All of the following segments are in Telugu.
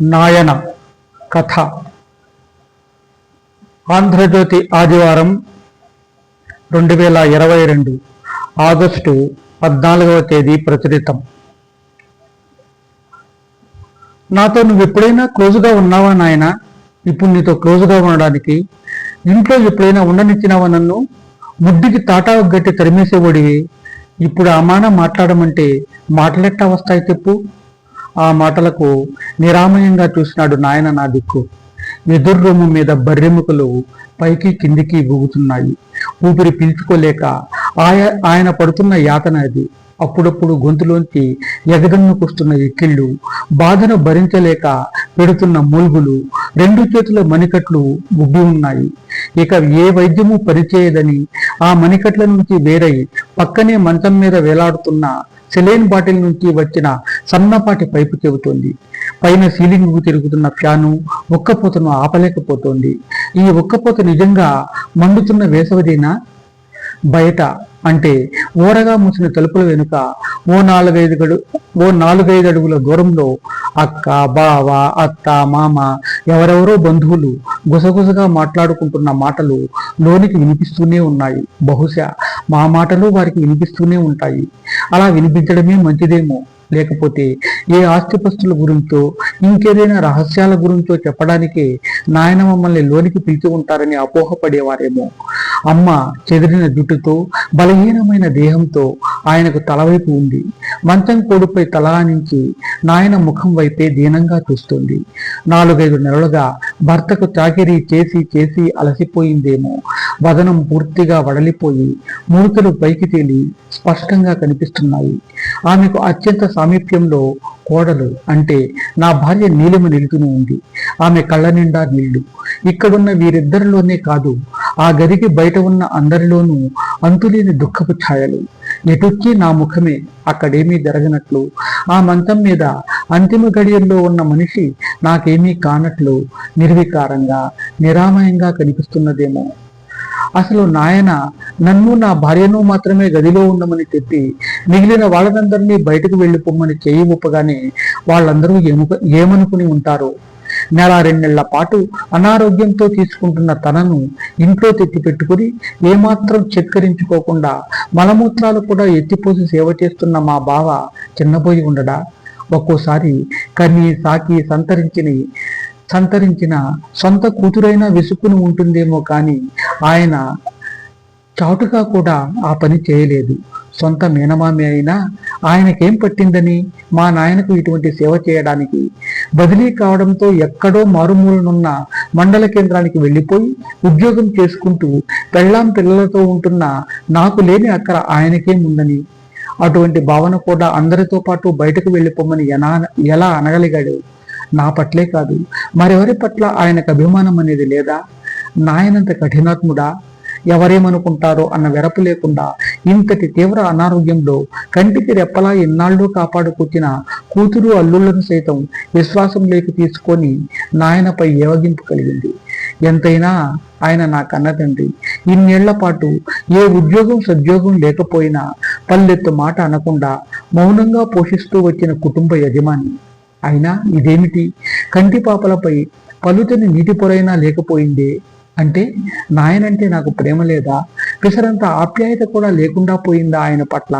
నాయన కథ. ఆంధ్రజ్యోతి ఆదివారం రెండు వేల ఇరవై రెండు ఆగస్టు పద్నాలుగవ తేదీ ప్రచురితం. నాతో నువ్వు ఎప్పుడైనా క్లోజుగా ఉన్నావా నాయన? ఇప్పుడు నీతో క్లోజుగా ఉండడానికి ఇంట్లో ఎప్పుడైనా ఉండనిచ్చినావా నన్ను? ముద్దుకి తాటా గట్టి తరిమేసేవాడివి. ఇప్పుడు ఆ మాట మాట్లాడమంటే మాటలెట్టా వస్తాయి చెప్పు. ఆ మాటలకు నిరామయంగా చూసినాడు నాయన నా దిక్కు. నిదుర్రుము మీద బర్రెముకలు పైకి కిందికి ఊగుతున్నాయి. ఊపిరి పీల్చుకోలేక ఆయ ఆయన పడుతున్న యాతన అది. అప్పుడప్పుడు గొంతులోంచి ఎగదన్నుకొస్తున్న ఎక్కిళ్ళు బాధను భరించలేక పెడుతున్న మూల్గులు రెండు చేతుల మణికట్లు ఉబ్బి ఉన్నాయి. ఇక ఏ వైద్యము పరిచేయదని ఆ మణికట్ల నుంచి వేరై పక్కనే మంచం మీద వేలాడుతున్న సెలైన్ బాటిల్ నుంచి వచ్చిన సన్నపాటి పైపు చెబుతోంది. పైన సీలింగ్కు తిరుగుతున్న ఫ్యాను ఒక్కపోతను ఆపలేకపోతోంది. ఈ ఒక్కపోత నిజంగా మండుతున్న వేసవదేనా? బయట అంటే ఓరగా మూసిన తలుపుల వెనుక ఓ నాలుగైదు గడు ఓ నాలుగైదు అడుగుల దూరంలో అక్క బావ అత్త మామ ఎవరెవరో బంధువులు గుసగుసగా మాట్లాడుకుంటున్న మాటలు లోనికి వినిపిస్తూనే ఉన్నాయి. బహుశా మా మాటలు వారికి వినిపిస్తూనే ఉంటాయి. అలా వినిపించడమే మంచిదేమో. లేకపోతే ఏ ఆస్తిపస్తుల గురించో ఇంకేదైనా రహస్యాల గురించో చెప్పడానికే నాయన మమ్మల్ని లోనికి పిలిచి ఉంటారని అపోహపడేవారేమో. అమ్మ చెదిరిన జుట్టుతో బలహీనమైన దేహంతో ఆయనకు తలవైపు ఉంది. మంచం కోడుపై తలానించి నాయన ముఖం వైపే దీనంగా చూస్తుంది. నాలుగైదు నెలలుగా భర్తకు చాకిరీ చేసి చేసి అలసిపోయిందేమో. వదనం పూర్తిగా వడలిపోయి ముడతలు పైకి తేలి స్పష్టంగా కనిపిస్తున్నాయి. ఆమెకు అత్యంత సామీప్యంలో కోడలు అంటే నా భార్య నీలిమ నిలుతూనే ఉంది. ఆమె కళ్ళ నిండా నీళ్ళు. ఇక్కడున్న వీరిద్దరిలోనే కాదు ఆ గదికి బయట ఉన్న అందరిలోనూ అంతులేని దుఃఖపు ఛాయలు. ఎటుక్కి నా ముఖమే అక్కడేమీ జరగనట్లు ఆ మంచం మీద అంతిమ గడియల్లో ఉన్న మనిషి నాకేమీ కానట్లు నిర్వికారంగా నిరామయంగా కనిపిస్తున్నదేమో. అసలు నాయన నన్ను నా భార్యను మాత్రమే గదిలో ఉండమని చెప్పి మిగిలిన వాళ్ళందరినీ బయటకు వెళ్ళిపోమ్మని చేయి ఒప్పగానే వాళ్ళందరూ ఏమనుకుని ఉంటారో నెల రెండేళ్ళ పాటు అనారోగ్యంతో తీసుకుంటున్న తనను ఇంట్లో తెచ్చిపెట్టుకుని ఏమాత్రం చెక్కరించుకోకుండా మలమూత్రాలు కూడా ఎత్తిపోసి సేవ చేస్తున్న మా బావ చిన్నపోయి ఉండడా? ఒక్కోసారి కన్ని సాకి సంతరించిన సంతరించిన సొంత కూతురైనా విసుక్కుని ఉంటుందేమో కానీ ఆయన చాటుగా కూడా ఆ పని చేయలేదు. సొంత మేనమామి అయినా ఆయనకేం పట్టిందని మా నాయనకు ఇటువంటి సేవ చేయడానికి బదిలీ కావడంతో ఎక్కడో మారుమూలనున్న మండల కేంద్రానికి వెళ్ళిపోయి ఉద్యోగం చేసుకుంటూ పెళ్ళాం పిల్లలతో ఉంటున్న నాకు లేని అక్కడ ఆయనకేముందని అటువంటి భావన కూడా అందరితో పాటు బయటకు వెళ్ళిపోమని ఎలా ఎలా అనగలిగాడు? నా పట్లే కాదు. మరెవరి పట్ల ఆయనకు అభిమానం అనేది లేదా? నాయనంత కఠినాత్ముడా? ఎవరేమనుకుంటారో అన్న వెరపు లేకుండా ఇంతటి తీవ్ర అనారోగ్యంలో కంటికి రెప్పలా ఎన్నాళ్ళు కాపాడుకొచ్చిన కూతురు అల్లుళ్ళను సైతం విశ్వాసంలోకి తీసుకొని నాయనపై ఏవగింపు కలిగింది. ఎంతైనా ఆయన నా కన్న తండ్రి ఇన్నేళ్ళ పాటు ఏ ఉద్యోగం సద్యోగం లేకపోయినా పల్లెత్తు మాట అనకుండా మౌనంగా పోషిస్తూ వచ్చిన కుటుంబ యజమాని. అయినా ఇదేమిటి? కంటి పాపలపై పలుచని నీటి పొరైనా లేకపోయిందే అంటే నాయనంటే నాకు ప్రేమ లేదా? పిసరంత ఆప్యాయత కూడా లేకుండా పోయిందా ఆయన పట్ల?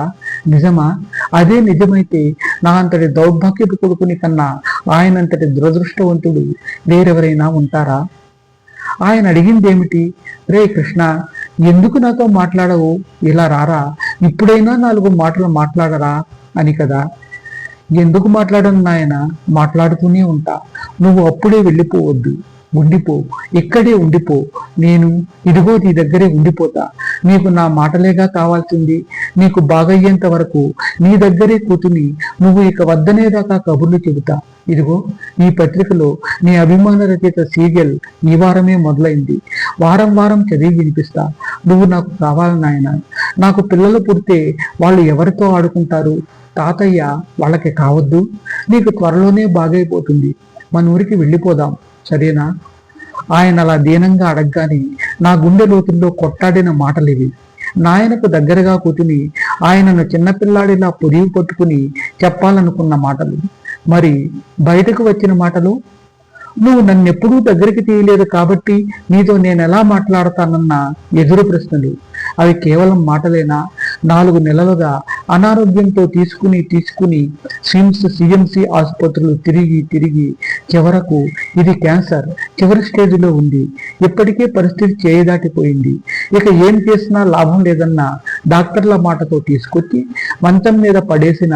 నిజమా? అదే నిజమైతే నా అంతటి దౌర్భాగ్యపు కొడుకుని కన్నా ఆయనంతటి దురదృష్టవంతుడు వేరెవరైనా ఉంటారా? ఆయన అడిగిందేమిటి? రే కృష్ణ ఎందుకు నాతో మాట్లాడవు? ఇలా రారా? ఇప్పుడైనా నాలుగు మాటలు మాట్లాడరా? అని కదా. ఎందుకు మాట్లాడను నాయన? మాట్లాడుతూనే ఉంటా. నువ్వు అప్పుడే వెళ్ళిపోవద్దు. ఉండిపో ఇక్కడే ఉండిపో. నేను ఇదిగో నీ దగ్గరే ఉండిపోతా. నీకు నా మాటలేగా కావాల్సింది. నీకు బాగయ్యేంత వరకు నీ దగ్గరే కూతుని నువ్వు ఇక వద్దనేదాకా కబుర్లు చెబుతా. ఇదిగో ఈ పత్రికలో నీ అభిమాన రచయిత సీరియల్ ఈ వారమే మొదలైంది. వారం వారం చదివి వినిపిస్తా. నువ్వు నాకు కావాలి నాయన. నాకు పిల్లలు పుడితే వాళ్ళు ఎవరితో ఆడుకుంటారు? తాతయ్య వాళ్ళకి కావద్దు. నీకు త్వరలోనే బాగైపోతుంది. మన ఊరికి వెళ్ళిపోదాం. సరేనా? ఆయన అలా దీనంగా అడగగానే నా గుండె లోతుల్లో కొట్టాడిన మాటలివి. నాయనకు దగ్గరగా కూతుని ఆయనను చిన్నపిల్లాడిలా పొరిగి పట్టుకుని చెప్పాలనుకున్న మాటలు. మరి బయటకు వచ్చిన మాటలు? నువ్వు నన్నెప్పుడూ దగ్గరికి తీయలేదు కాబట్టి నీతో నేను ఎలా మాట్లాడతానన్న ఎదురు ప్రశ్నలు. అవి కేవలం మాటలేనా? నాలుగు నెలలుగా అనారోగ్యంతో తీసుకుని తీసుకుని సిమ్స్ సిఎంసి ఆసుపత్రులు తిరిగి తిరిగి చివరకు ఇది క్యాన్సర్. చివరి స్టేజ్లో ఉంది. ఇప్పటికే పరిస్థితి చేయదాటిపోయింది. ఇక ఏం చేసినా లాభం లేదన్న డాక్టర్ల మాటతో తీసుకొచ్చి మంచం మీద పడేసిన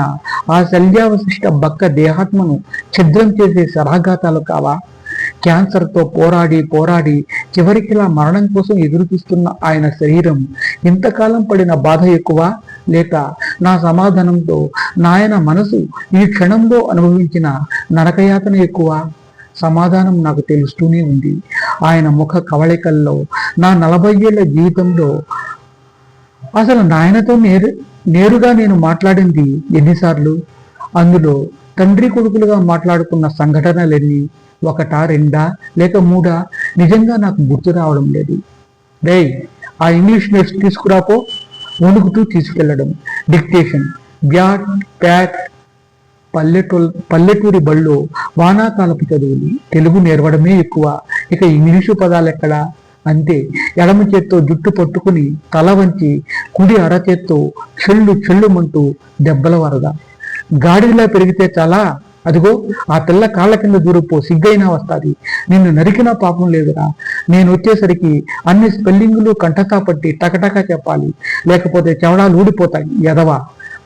ఆ శల్యావశిష్ట బక్క దేహాత్మను ఛిద్రం చేసే సరాఘాతాలు కావా? క్యాన్సర్తో పోరాడి పోరాడి చివరికిలా మరణం కోసం ఎదురుచూస్తున్న ఆయన శరీరం ఇంతకాలం పడిన బాధ ఎక్కువ? లేక నా సమాధానంతో నాయన మనసు ఈ క్షణంలో అనుభవించిన నరకయాతన ఎక్కువ? సమాధానం నాకు తెలుస్తూనే ఉంది. ఆయన ముఖ కవళికల్లో నా నలభై ఏళ్ళ జీవితంలో అసలు నాయనతో నేరు నేరుగా నేను మాట్లాడింది ఎన్నిసార్లు? అందులో తండ్రి కొడుకులుగా మాట్లాడుకున్న సంఘటనలన్నీ ఒకటా రెండా లేక మూడా? నిజంగా నాకు గుర్తు రావడం లేదు. రే ఆ ఇంగ్లీష్ నేర్చు తీసుకురాపో. వణుకుతూ తీసుకెళ్ళడం డిక్టేషన్ బ్యాట్ ప్యాట్ పల్లెటూరు పల్లెటూరి బళ్ళు వానాకాలపు చదువులు. తెలుగు నేర్వడమే ఎక్కువ. ఇక ఇంగ్లీషు పదాలు ఎక్కడా అంతే. ఎడమ చేత్తో జుట్టు పట్టుకుని తల వంచి కుడి అరచేత్తో చెల్లు చెల్లుమంటూ దెబ్బల వరద. గాడిలా పెరిగితే చాలా అదిగో ఆ పిల్ల కాళ్ళ కింద దూరపో సిగ్గైనా వస్తాది. నిన్ను నరికినా పాపం లేదురా. నేను వచ్చేసరికి అన్ని స్పెల్లింగులు కంటతా పట్టి టకటకా చెప్పాలి. లేకపోతే చెవడాలు ఊడిపోతాయి ఎదవా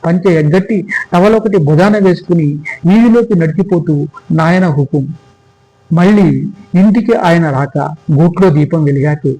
పంచె ఎగ్గట్టి టవలొకటి భుజాన వేసుకుని వీధిలోకి నడిచిపోతూ నాయన హుకుం. మళ్ళీ ఇంటికి ఆయన రాక గూట్లో దీపం వెలిగాకే.